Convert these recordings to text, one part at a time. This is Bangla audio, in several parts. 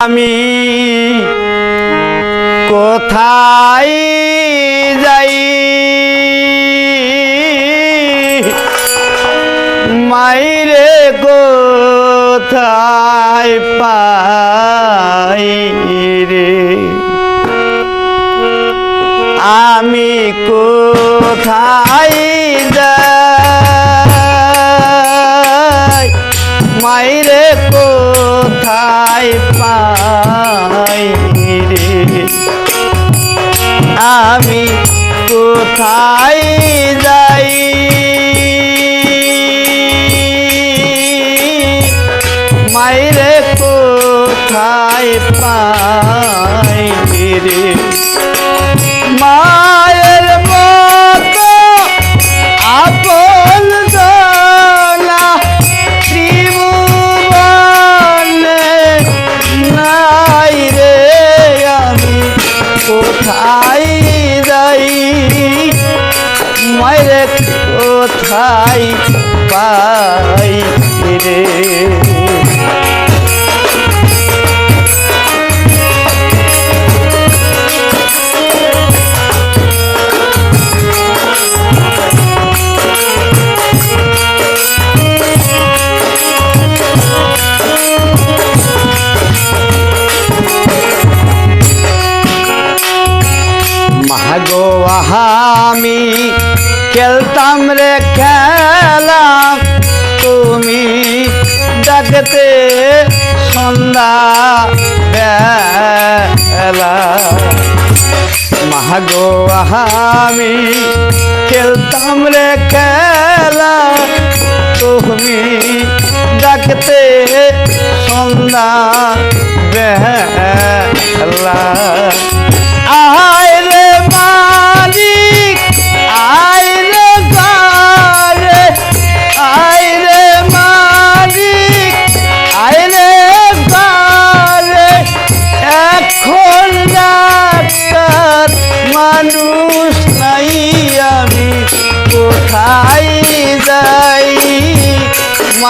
আমি কোথায় যাই? মাইরে কোথায় পাই রে? আমি কোথায় যাই? মাইরে কোথায় পাই রে। আমি কোথায় যাই? মাইরে কোথায় পাই রে? মায়ের কোথায় পাই রে। আমি খেলতাম রে খেলা। তুমি ডাকতে সন্ধ্যা বেলা। মাগো আমি খেলতাম রে খেলা। তুমি ডাকতে সন্ধ্যা বেলা।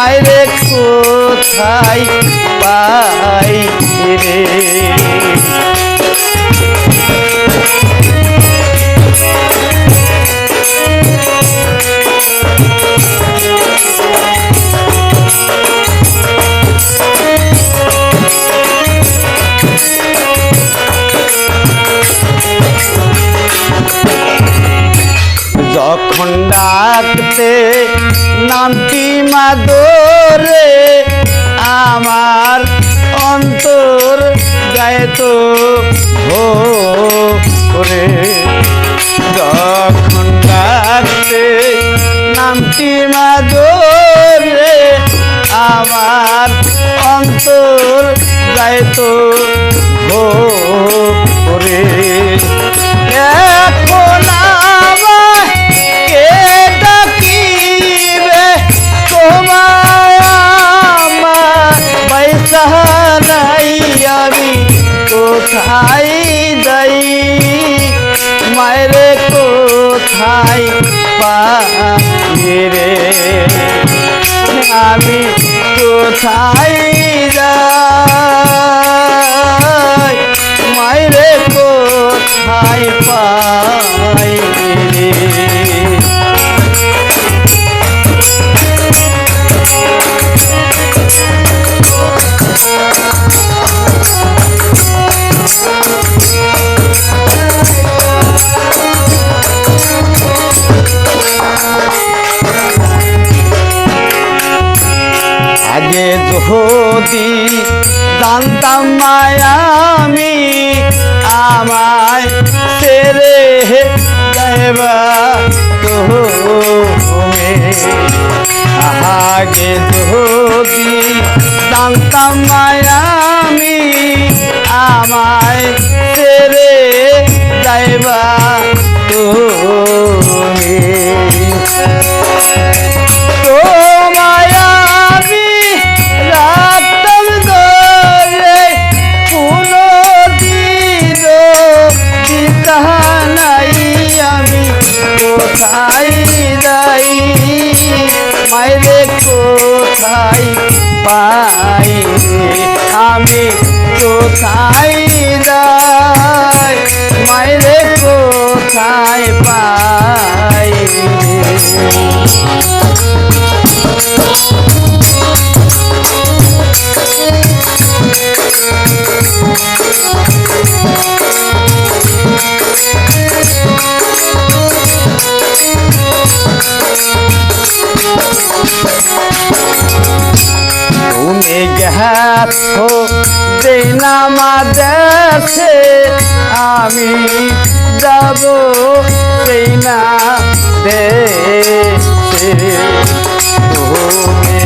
মায়েরে কোথায় পাই রে? যখন ডাকতে নামটি মাদরে আমার অন্তর যায় তো ভোরে যখন ডাকতে নামটি মাদরে আমার অন্তর যায় তো কোথায় পাবে রে? আমি কোথায় যাই? মায়েরে কোথায় যদি জানতাম মায়ামি আমায় যাইবা তুমি আগে যদি জানতাম মায়ামি আমায় ছেড়ে যাইবা রে কোথায় যায়? মায় কোথায় পায়? তুমি গেছো দিনামা দেশে আমি যাব সেই না দেশে তুমি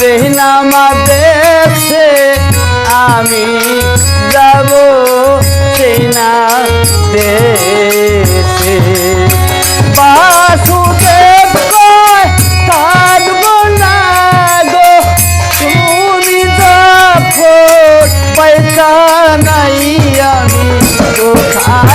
দিনামা দেশে আমি যাব সেই না দেশে বাসুদেব কোথায়